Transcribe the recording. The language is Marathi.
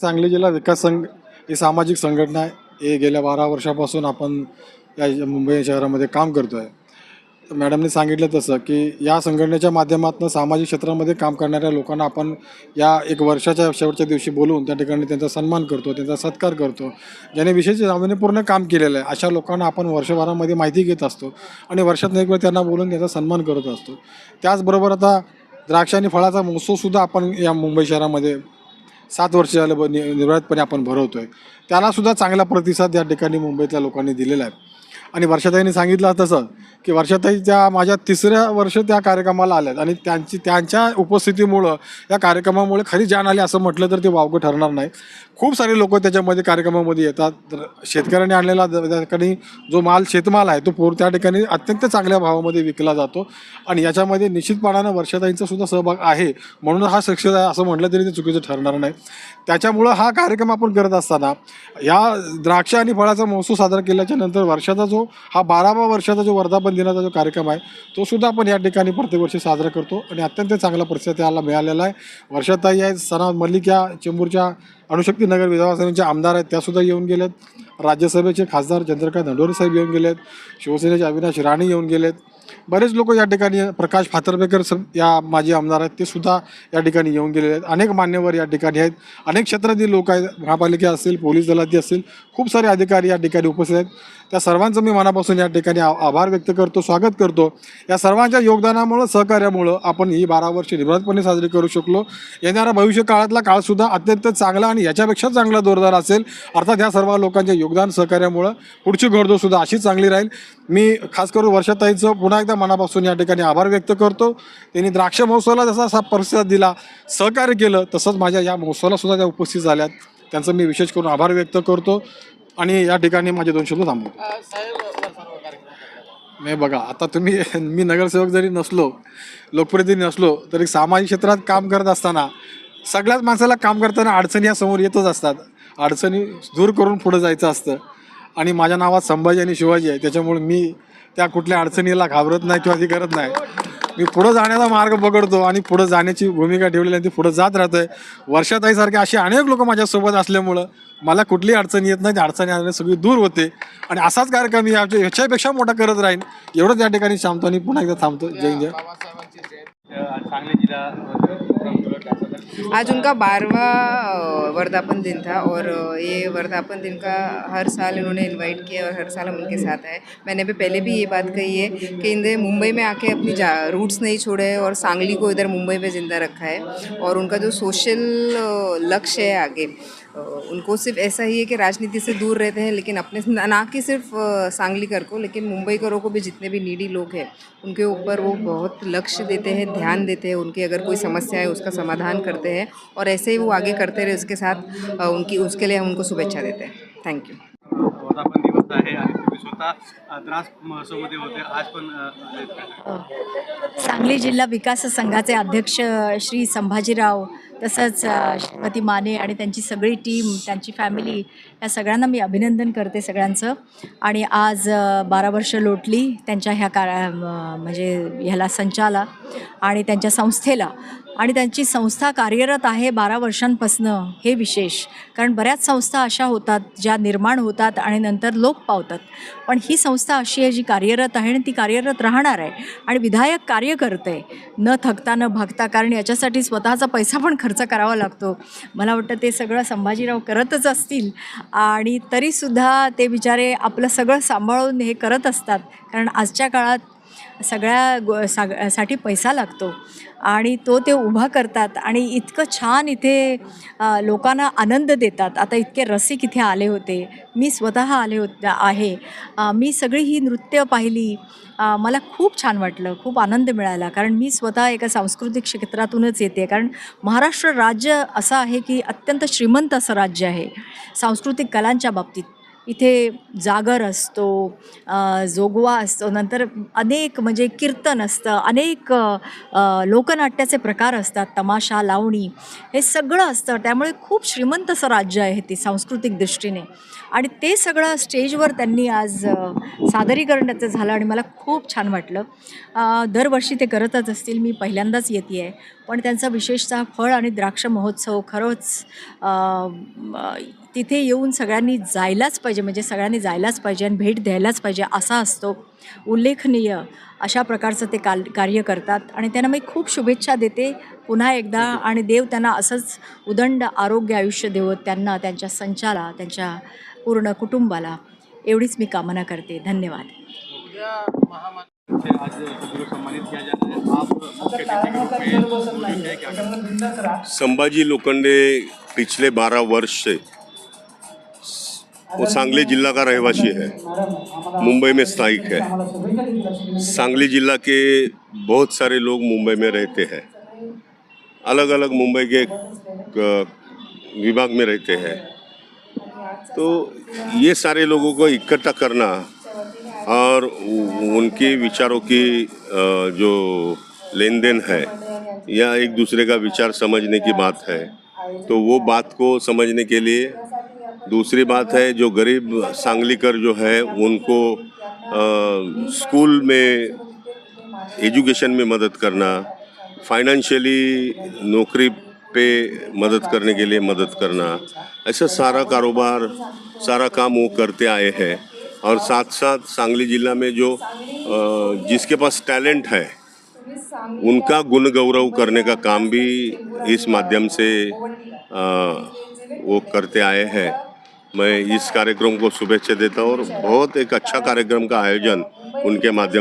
सांगली जिल्हा विकास संघ ही सामाजिक संघटना आहे. हे गेल्या बारा वर्षापासून आपण या मुंबई शहरामध्ये काम करतो आहे मॅडमने सांगितलं तसं की या संघटनेच्या माध्यमातून सामाजिक क्षेत्रामध्ये काम करणाऱ्या लोकांना आपण या एक वर्षाच्या शेवटच्या दिवशी बोलून त्या ठिकाणी त्यांचा सन्मान करतो त्यांचा सत्कार करतो. ज्याने विशेष नाविन्यपूर्ण काम केलेलं आहे अशा लोकांना आपण वर्षभरामध्ये माहिती घेत असतो आणि वर्षातून एक वेळ त्यांना बोलून त्यांचा सन्मान करत असतो. त्याचबरोबर आता द्राक्ष आणि फळाचा महोत्सवसुद्धा आपण या मुंबई शहरामध्ये सात वर्ष झालं ब- नि आपण भरवतो आहे त्यालासुद्धा चांगला प्रतिसाद या ठिकाणी मुंबईतल्या लोकांनी दिलेला आहे. आणि वर्षाताईंनी सांगितलं तसं की वर्षाताई त्या माझ्या तिसऱ्या वर्ष त्या कार्यक्रमाला आल्यात आणि त्यांची त्यांच्या उपस्थितीमुळं या कार्यक्रमामुळे खरी जाण आली असं म्हटलं तर ते वावगं ठरणार नाही खूप सारे लोक त्याच्यामध्ये कार्यक्रमामध्ये येतात. तर शेतकऱ्यांनी आणलेला द- त्या ठिकाणी जो माल शेतमाल आहे तो पूर त्या ठिकाणी अत्यंत चांगल्या भावामध्ये विकला जातो. आणि याच्यामध्ये निश्चितपणानं वर्षाताईंचा सुद्धा सहभाग आहे. म्हणून हा सक्सेस आहे असं म्हटलं तरी ते चुकीचं ठरणार नाही. त्याच्यामुळं हा कार्यक्रम आपण करत असताना या द्राक्ष आणि फळाचा महोत्सव साजरा केल्याच्यानंतर वर्षाचा जो हा बारावा वर्षाचा जो वर्धापन दिनाचा जो कार्यक्रम आहे तो सुद्धा आपण या ठिकाणी प्रत्येक वर्षी साजरा करतो. आणि अत्यंत चांगला प्रतिसाद त्याला मिळालेला आहे. वर्षाताई आहे सना मल्लिक या चेंबूरच्या अणुशक्ती नगर विधानसभेचे आमदार आहेत त्यासुद्धा येऊन गेलेत. राज्यसभेचे खासदार चंद्रकांत धंडोरे साहेब येऊन गेलेत. शिवसेनेचे अविनाश राणे येऊन गेलेत. बरेच लोक या ठिकाणी प्रकाश फातर्पेकर या माजी आमदार आहेत ते सुद्धा या ठिकाणी येऊन गेलेले आहेत. अनेक मान्यवर या ठिकाणी आहेत. अनेक क्षेत्रातील लोक आहेत. महापालिका असतील पोलीस दलातील असतील खूप सारे अधिकारी या ठिकाणी उपस्थित आहेत. त्या सर्वांचं मी मनापासून या ठिकाणी आभार व्यक्त करतो स्वागत करतो. या सर्वांच्या योगदानामुळं सहकार्यामुळं आपण ही बारा वर्षे निर्भरपणे साजरी करू शकलो. येणारा भविष्य काळातला काळसुद्धा अत्यंत चांगला आणि याच्यापेक्षा चांगला जोरदार असेल. अर्थात या सर्व लोकांच्या योगदान सहकार्यामुळं पुढची घोडदौड अशी अशीच चांगली राहील. मी खास करून वर्षाताईचं पुन्हा एकदा मनापासून या ठिकाणी आभार व्यक्त करतो. त्यांनी द्राक्ष महोत्सवाला जसा असा प्रतिसाद दिला सहकार्य केलं तसंच माझ्या या महोत्सवाला सुद्धा त्या उपस्थित झाल्यात. त्यांचं मी विशेष करून आभार व्यक्त करतो. आणि या ठिकाणी माझे दोन शब्द थांबवतो नाही बघा आता तुम्ही मी नगरसेवक जरी नसलो लोकप्रतिनिधी नसलो तरी सामाजिक क्षेत्रात काम करत असताना सगळ्याच माणसाला काम करताना अडचणी या समोर येतच असतात. अडचणी दूर करून पुढं जायचं असतं. आणि माझ्या नावात संभाजी आणि शिवाजी आहे त्याच्यामुळे मी त्या कुठल्या अडचणीला घाबरत नाही किंवा ती करत नाही. मी पुढं जाण्याचा मार्ग पकडतो आणि पुढं जाण्याची भूमिका ठेवलेली आहे ती पुढं जात राहतोय. वर्षाताईसारखे असे अनेक लोक माझ्यासोबत असल्यामुळं मला कुठली अडचण येत नाही. त्या अडचणी आल्या सगळी दूर होते. आणि असाच कार्यक्रम मी ह्याच्यापेक्षा मोठा करत राहीन. एवढंच या ठिकाणी थांबतो आणि पुन्हा एकदा थांबतो. जय जय जिला आज उनका बारहवा वर्धापन दिन था और ये वर्धापन दिन का हर साल इन्होंने इनवाइट किया और हर साल हम उनके साथ आए। मैंने भी पहले भी ये बात कही है कि इन्हें मुंबई में आके अपनी जा रूट्स नहीं छोड़े और सांगली को इधर मुंबई में ज़िंदा रखा है और उनका जो सोशल लक्ष्य है आगे उनको सिर्फ़ ऐसा ही है कि राजनीति से दूर रहते हैं, लेकिन अपने ना कि सिर्फ़ सांगलीकर को, लेकिन मुंबईकरों को भी जितने भी नीडी लोग हैं, उनके ऊपर वो बहुत लक्ष्य देते हैं, ध्यान देते हैं, उनकी अगर कोई समस्या है, उसका समाधान करते हैं और ऐसे ही वो आगे करते रहे, उसके साथ उनकी, उसके लिए हम उनको शुभेच्छा देते हैं। थैंक यू द्रास महोत्सवमध्ये होते आज पण हो. सांगली जिल्हा विकास संघाचे अध्यक्ष श्री संभाजीराव तसंच श्रीमती माने आणि त्यांची सगळी टीम त्यांची फॅमिली या सगळ्यांना मी अभिनंदन करते सगळ्यांचं. आणि आज बारा वर्ष लोटली त्यांच्या ह्या काळा म्हणजे ह्याला संचाला आणि त्यांच्या संस्थेला. आणि त्यांची संस्था कार्यरत आहे बारा वर्षांपासनं. हे विशेष. कारण बऱ्याच संस्था अशा होतात ज्या निर्माण होतात आणि नंतर लोक पावतात. पण ही संस्था अशी आहे जी कार्यरत आहे आणि ती कार्यरत राहणार आहे. आणि विधायक कार्य करते न थकता न भागता कारण याच्यासाठी स्वतःचा पैसा पण खर्च करावा लागतो. मला वाटतं ते सगळं संभाजीराव करतच असतील. आणि तरीसुद्धा ते बिचारे आपलं सगळं सांभाळून हे करत असतात. कारण आजच्या काळात सगळ्या गो सागसाठी पैसा लागतो. आणि तो ते उभा करतात आणि इतकं छान इथे लोकांना आनंद देतात. आता इतके रसिक इथे आले होते. मी स्वतः आले होत आहे. मी सगळी ही नृत्य पाहिली. मला खूप छान वाटलं. खूप आनंद मिळाला. कारण मी स्वतः एका सांस्कृतिक क्षेत्रातूनच येते. कारण महाराष्ट्र राज्य असं आहे की अत्यंत श्रीमंत असं राज्य आहे. सांस्कृतिक कलांच्या बाबतीत. इथे जागर असतो जोगवा असतो नंतर अनेक म्हणजे कीर्तन असतं अनेक लोकनाट्याचे प्रकार असतात तमाशा लावणी हे सगळं असतं. त्यामुळे खूप श्रीमंत असं राज्य आहे ते सांस्कृतिक दृष्टीने. आणि ते सगळं स्टेजवर त्यांनी आज सादरीकरणाचं सादरीकरण त्याचं झालं आणि मला खूप छान वाटलं. दरवर्षी ते करतच असतील मी पहिल्यांदाच येते आहे पण त्यांचा विशेषतः फळ आणि द्राक्ष महोत्सव खरंच तिथे येऊन सगळ्यांनी जायलाच पाहिजे म्हणजे सगळ्यांनी जायलाच पाहिजे आणि भेट द्यायलाच पाहिजे असा असतो. उल्लेखनीय अशा प्रकारचं ते काल कार्य करतात. आणि त्यांना मी खूप शुभेच्छा देते. पुन्हा एकदा आणि देव त्यांना असंच उदंड आरोग्य आयुष्य देवत त्यांना त्यांच्या संचाला त्यांच्या पूर्ण कुटुंबाला. एवढीच मी कामना करते. धन्यवाद. संभाजी लोखंडे पिछले बारह वर्ष से वो सांगली जिला का रहवासी है। मुंबई में स्थायिक है। सांगली जिला के बहुत सारे लोग मुंबई में रहते हैं। अलग अलग मुंबई के विभाग में रहते हैं। तो ये सारे लोगों को इकट्ठा करना और उनके विचारों की जो लेन देन है या एक दूसरे का विचार समझने की बात है तो वो बात को समझने के लिए दूसरी बात है जो गरीब सांगलीकर जो है उनको अ, स्कूल में एजुकेशन में मदद करना फाइनेंशियली नौकरी पे मदद करने के लिए मदद करना ऐसा सारा कारोबार सारा काम वो करते आए हैं। और साथ साथ सांगली जिला में जो जिसके पास टैलेंट है उनका गुण गौरव करने का काम भी इस माध्यम से आ, वो करते आए हैं। मैं इस कार्यक्रम को शुभेच्छा देता हूँ और बहुत एक अच्छा कार्यक्रम का आयोजन उनके माध्यम